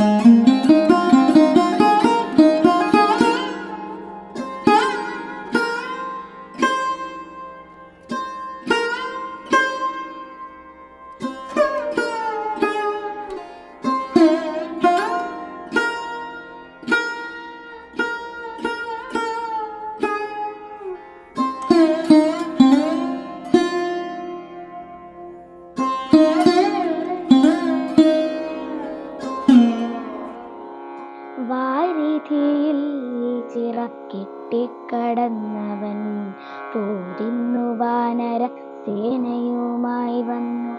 Música ചിറക്കെട്ടിക്കടന്നവൻ പോരിന്നു വാനര സേനയുമായി വന്നു.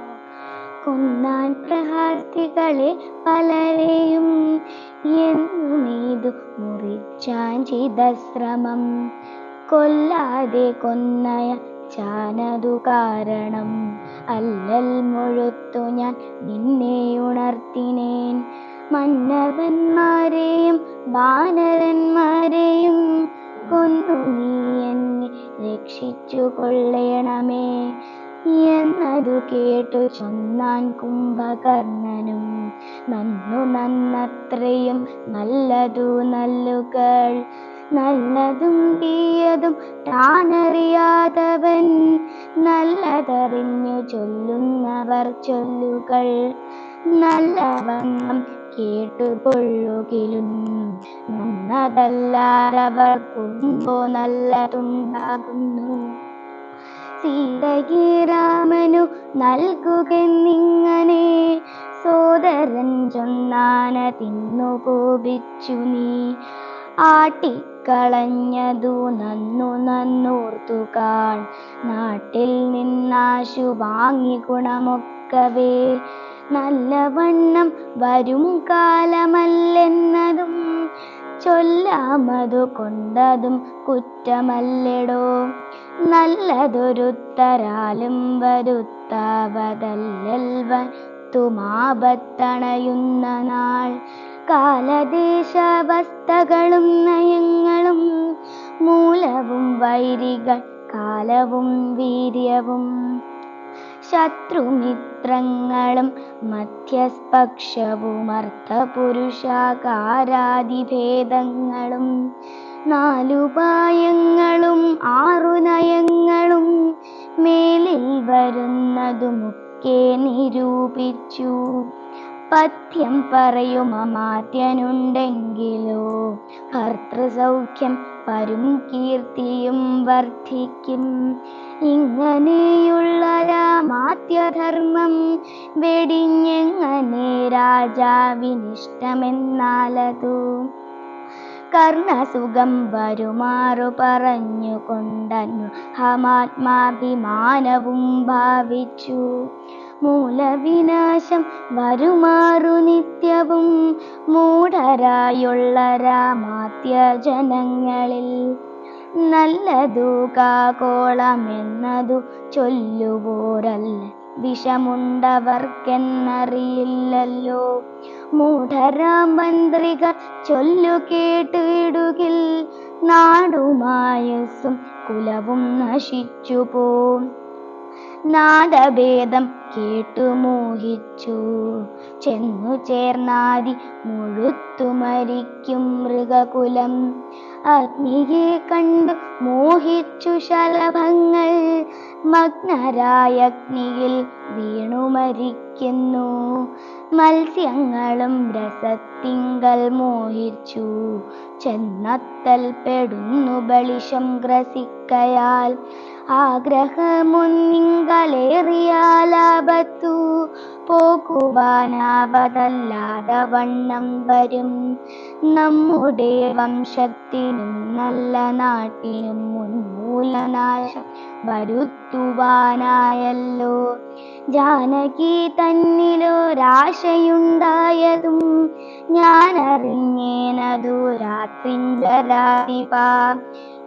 കൊന്നാൻ പ്രഹാർത്തികളെ പലരെയും എന്നുമേതു മുറിച്ചാൻ ചെയ്ത ശ്രമം. കൊല്ലാതെ കൊന്നയ ചാനതു കാരണം. അല്ലൽ മുഴുത്തു ഞാൻ നിന്നെ ഉണർത്തിനേൻ. മന്നവന്മാരെയും വാനരന്മാരെയും കൊന്നു. നീ എന്നെ രക്ഷിച്ചു കൊള്ളയണമേ എന്നതു കേട്ടു ചൊന്നാൻ കുംഭകർണനും. നന്നു നന്നത്രയും നല്ലതു നല്ലുകൾ നല്ലതും തീയതും താനറിയാതവൻ. നല്ലതറിഞ്ഞു ചൊല്ലുന്നവർ ചൊല്ലുകൾ നല്ലവണ്ണം കേട്ടുകൊള്ളുകിലും നന്നതല്ലാതവർക്കുണ്ടോ നല്ലതുണ്ടാകുന്നു സീതകി രാമനു നൽകുകെന്നിങ്ങനെ സോദരൻ ചൊന്നാന തിന്നു കോപിച്ചു നീ. ആട്ടിക്കളഞ്ഞതു നന്നു നന്നോർത്തു കാൺ. നാട്ടിൽ നിന്നാശു വാങ്ങി ഗുണമൊക്കവേ. നല്ലവണ്ണം വരും കാലമല്ലെന്നതും ചൊല്ലാമതു കൊണ്ടതും കുറ്റമല്ലെടോ. നല്ലതൊരുത്തരാലും വരുത്താവതല്ലൽവത്തുമാപത്തണയുന്ന നാൾ. കാലദേശാവസ്ഥകളും നയങ്ങളും മൂലവും വൈരികൾ കാലവും വീര്യവും ശത്രുമിത്രങ്ങളും മധ്യസ്പക്ഷവും അർത്ഥപുരുഷാകാരാദിഭേദങ്ങളും നാലുപായങ്ങളും ആറു നയങ്ങളും മേലിൽ വരുന്നതുമൊക്കെ നിരൂപിച്ചു. പഥ്യം പറയും അമാത്യനുണ്ടെങ്കിലോ ഭർത്തൃസൗഖ്യം വരും കീർത്തിയും വർദ്ധിക്കും. ഇങ്ങനെയുള്ള രാമാത്യധർമ്മം വെടിഞ്ഞെങ്ങനെ രാജാവിനിഷ്ടമെന്നാലതു. കർണസുഖം വരുമാറു പറഞ്ഞുകൊണ്ടന്നു ഹമാത്മാഭിമാനവും ഭാവിച്ചു. മൂലവിനാശം വരുമാറു നിത്യവും. മൂഢരായുള്ള രാമാത്യ ജനങ്ങളിൽ നല്ലതു കാകോളമെന്നതു ചൊല്ലുവോരല്ല. വിഷമുണ്ടവർക്കെന്നറിയില്ലല്ലോ. മൂഢരാമന്ത്രികൾ ചൊല്ലു കേട്ടിടുകിൽ നാടുമായസ്സും കുലവും നശിച്ചു പോം നാദഭേദം കേട്ടു മോഹിച്ചു. ചെന്നു ചേർന്നാതി മുഴുത്തു മരിക്കും മൃഗകുലം. അഗ്നിയെ കണ്ട് മോഹിച്ചു ശലഭങ്ങൾ. മഗ്നരായ അഗ്നിയിൽ വീണു മരിക്കുന്നു. മത്സ്യങ്ങളും രസത്തിങ്കൽ മോഹിച്ചു. ചെന്നത്തൽ പെടുന്നു ബളിഷം ഗ്രസിക്കയാൽ. ആഗ്രഹമൊന്നിങ്കലേറിയാലാപത്തു പോകുവാനാവതല്ലാതെ വണ്ണം വരും. നമ്മുടെ വംശത്തിനും നല്ല നാട്ടിനും ഉന്മൂലനാശം വരുത്തുവാനായല്ലോ. ജാനകി തന്നിലൊരാശയുണ്ടായതും ഞാനറിഞ്ഞേനതു രാത്രിഞ്ചരാതിപാ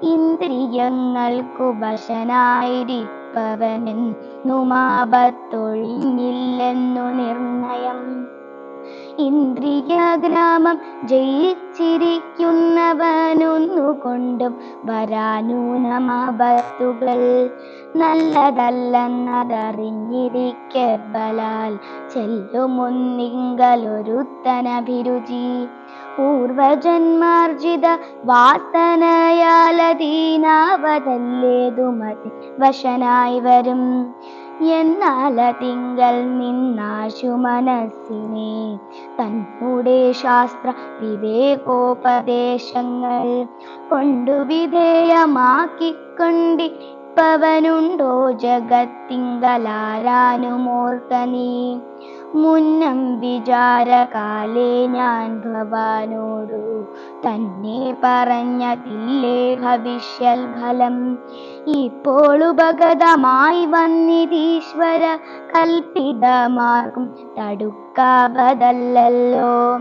ഇന്ദ്രിയങ്ങൾക്കു വശനായിരിപ്പവനെന്നുമാപത്തൊഴിഞ്ഞില്ലെന്നു നിർണയം. ഇന്ദ്രിയഗ്രാമം ജയിച്ചിരിക്കുന്നവനൊന്നുകൊണ്ടും വരാനൂനമാപത്തുകൾ. നല്ലതല്ലെന്നതറിഞ്ഞിരിക്കെ ബലാൽ ചെല്ലുമൊന്നിങ്കലൊരുത്തനഭിരുചി. പൂർവജന്മാർജിത വാസനയാലതീനാവതല്ലേതു മതി വശനായി വരും. എന്നാലതിങ്കൽ നിന്നാശു മനസ്സിനെ. തന്നൂടെ ശാസ്ത്ര വിവേകോപദേശങ്ങൾ കൊണ്ടു വിധേയമാക്കിക്കൊണ്ടി പവനുണ്ടോ നീ മുന്നം വിചാരകാലേ ഞാൻ ഭവാനോടു തന്നെ പറഞ്ഞതില്ലേ ഭവിഷ്യൽ ഫലം. ഇപ്പോൾ ഉപഗതമായി വന്നിതീശ്വര കൽപ്പിതമാർഗം തടുക്കാവതല്ലോ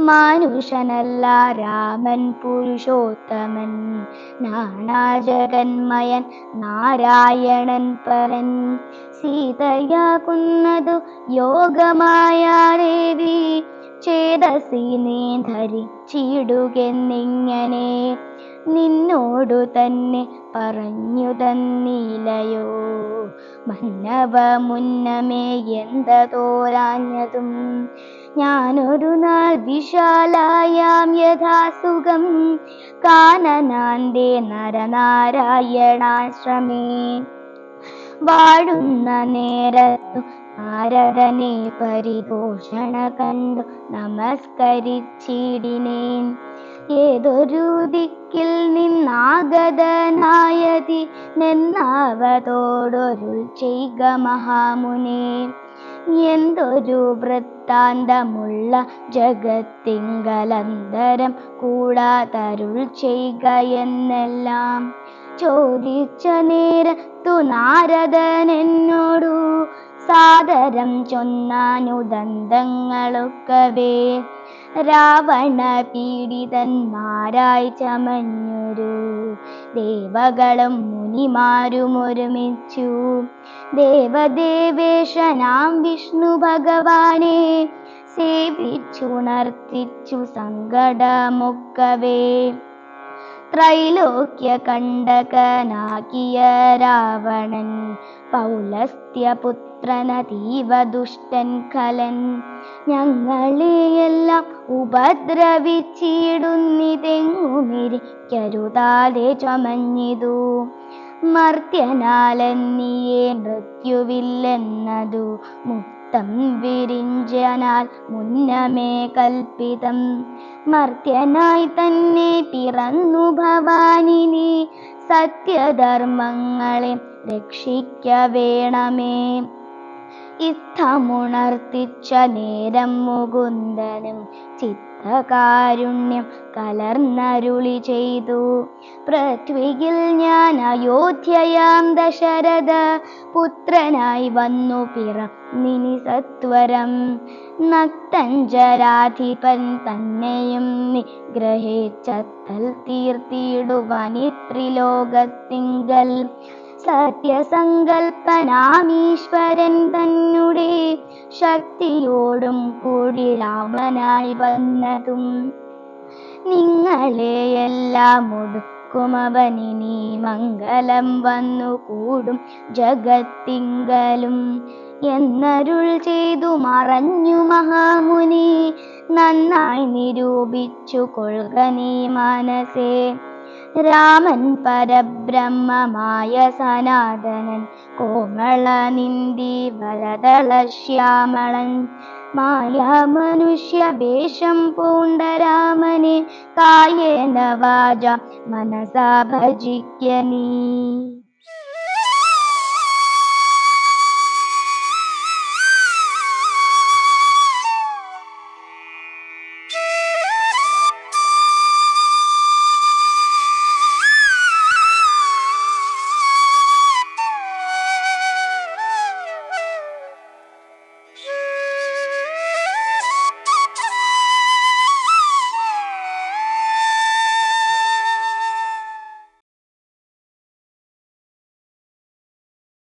മാനുഷനല്ല രാമൻ പുരുഷോത്തമൻ. നാണാജഗന്മയൻ നാരായണൻ പരൻ. സീതയാകുന്നതു യോഗമായ ദേവി ചേതസി നീ ധരിച്ചിടുകെന്നിങ്ങനെ നിന്നോടു തന്നെ പറഞ്ഞു തന്നിലയോ മന്നവ മുന്നമേ എന്തതോരാഞ്ഞതും ഞാനൊരു നാൾ വിശാലായാം യഥാസുഖം. കാനനാന്തേ നരനാരായണാശ്രമേ. വാഴുന്ന നേരത്തു നാരദനെ പരിപോഷണ കണ്ടു നമസ്കരിച്ചിടിനേൻ. ഏതൊരു ദിക്കിൽ നിന്നാഗതനായതി നിന്നാവതോടൊരു ചെയ്ക മഹാമുനെ എന്തൊരു വൃത്താന്തമുള്ള ജഗത്തിങ്കലന്തരം കൂടാതരുൾ ചെയ്യുക എന്നെല്ലാം. ചോദിച്ച നേരത്തു നാരദൻ എന്നോടു സാദരം ചൊന്നാനുദന്തങ്ങളൊക്കവേ. രാവണ പീഡിതന്മാരായി ചമഞ്ഞൊരു ദേവകളും മുനിമാരും ഒരുമിച്ചു. ദേവദേവേശനാം വിഷ്ണു ഭഗവാനെ സേവിച്ചുണർത്തിച്ചു സങ്കടമൊക്കവേ. ത്രൈലോക്യ കണ്ടകനാക്കിയ രാവണൻ പൗലസ്ത്യപുത്രനതീവ ദുഷ്ടൻ ഖലൻ ഞങ്ങളെയെല്ലാം ഉപദ്രവിച്ചിടുന്നിതെങ്ങുമിരിക്കരുതാതെ ചമഞ്ഞിതു. മർത്യനാലെന്നിയെ മൃത്യുവില്ലെന്നതു മുക്തം വിരിഞ്ചനാൽ മുന്നമേ കൽപ്പിതം. മർത്യനായി തന്നെ പിറന്നു ഭവാനിനി സത്യധർമ്മങ്ങളെ രക്ഷിക്ക വേണമേ ഇത്തമുണർത്തിച്ച നേരം മുകുന്ദനും ചിത്തകാരുണ്യം കലർന്നരുളി ചെയ്തു. പൃഥ്വിയിൽ ഞാൻ അയോധ്യയാം ദശരഥ പുത്രനായി വന്നു പിറന്നിനി സത്വരം. നക്തഞ്ചരാധിപൻ തന്നെയും നിഗ്രഹിച്ചത്തൽ തീർത്തിടുവാനി ത്രിലോകത്തിങ്കൽ സത്യസങ്കൽപ്പനാമീശ്വരൻ തന്നെ ശക്തിയോടും കൂടി രാമനായി വന്നതും നിങ്ങളെ എല്ലാം ഒടുക്കുമവനിനി മംഗലം വന്നു കൂടും ജഗത്തിങ്കലും എന്നരുൾ ചെയ്തു മറഞ്ഞു മഹാമുനി. നന്നായി നിരൂപിച്ചു കൊൾകനീ മനസേ. രാമൻ പരബ്രഹ്മമായ സനാതനൻ കോമള നിന്ദി വരതള ശ്യാമളൻ. മായ മനുഷ്യ വേഷം പൂണ്ട രാമനെ കായേന വാച മനസാ ഭജിക്ക നീ.